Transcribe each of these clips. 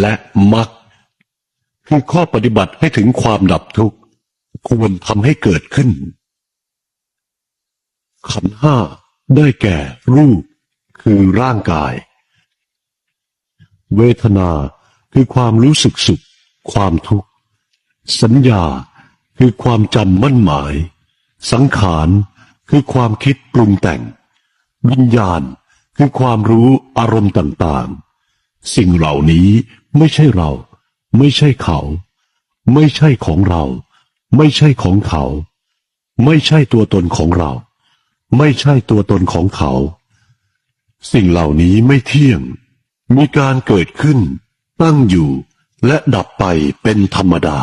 และมรรคคือข้อปฏิบัติให้ถึงความดับทุกข์ ควรทำให้เกิดขึ้น ขันห้าได้แก่รูปคือร่างกาย เวทนาคือความรู้สึกสุข ความทุกข์ สัญญาคือความจำมั่นหมาย สังขารคือความคิดปรุงแต่ง วิญญาณคือความรู้อารมณ์ต่างๆ สิ่งเหล่านี้ ไม่ใช่เรา ไม่ใช่เขา ไม่ใช่ของเรา ไม่ใช่ของเขา ไม่ใช่ตัวตนของเรา ไม่ใช่ตัวตนของเขา สิ่งเหล่านี้ไม่เที่ยง มีการเกิดขึ้น ตั้งอยู่และดับไปเป็นธรรมดา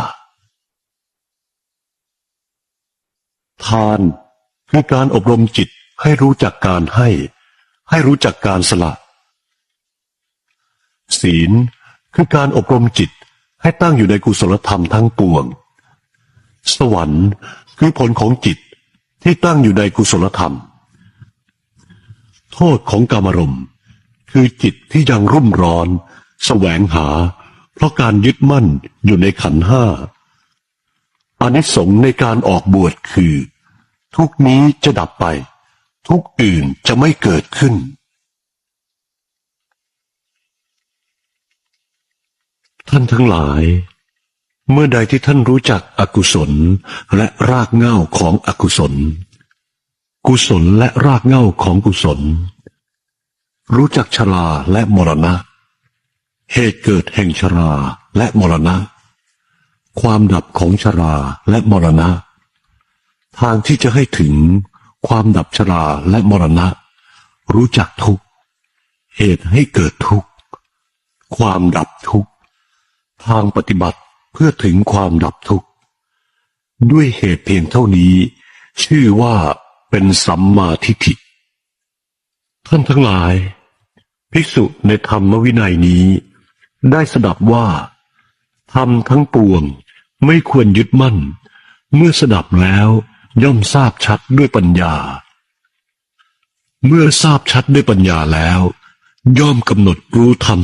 ทานคือการอบรมจิตให้รู้จักการให้ ให้รู้จักการสละ ศีล คือการอบรมจิตให้ตั้งอยู่ในกุศลธรรมทั้งปวง สวรรค์คือผลของจิตที่ตั้งอยู่ในกุศลธรรม โทษของกามรมคือจิตที่ยังรุ่มร้อน แสวงหา เพราะการยึดมั่นอยู่ในขันห้าอานิสงส์ในการออกบวชคือ ทุกนี้จะดับไป ทุกอื่นจะไม่เกิดขึ้น ท่านทั้งหลาย เมื่อใดที่ท่านรู้จักอกุศลและรากเหง้าของอกุศล กุศลและรากเหง้าของกุศล รู้จักชราและมรณะ เหตุเกิดแห่งชราและมรณะ ความดับของชราและมรณะ ทางที่จะให้ถึงความดับชราและมรณะ รู้จักทุกเหตุให้เกิดทุกความดับทุก ทางปฏิบัติเพื่อถึงความดับทุกข์ ด้วยเหตุเพียงเท่านี้ ชื่อว่าเป็นสัมมาทิฏฐิ ท่านทั้งหลาย ภิกษุในธรรมวินัยนี้ ได้สดับว่า ธรรมทั้งปวงไม่ควรยึดมั่น เมื่อสดับแล้วย่อมทราบชัดด้วยปัญญา เมื่อทราบชัดด้วยปัญญาแล้ว ย่อมกำหนดรู้ธรรม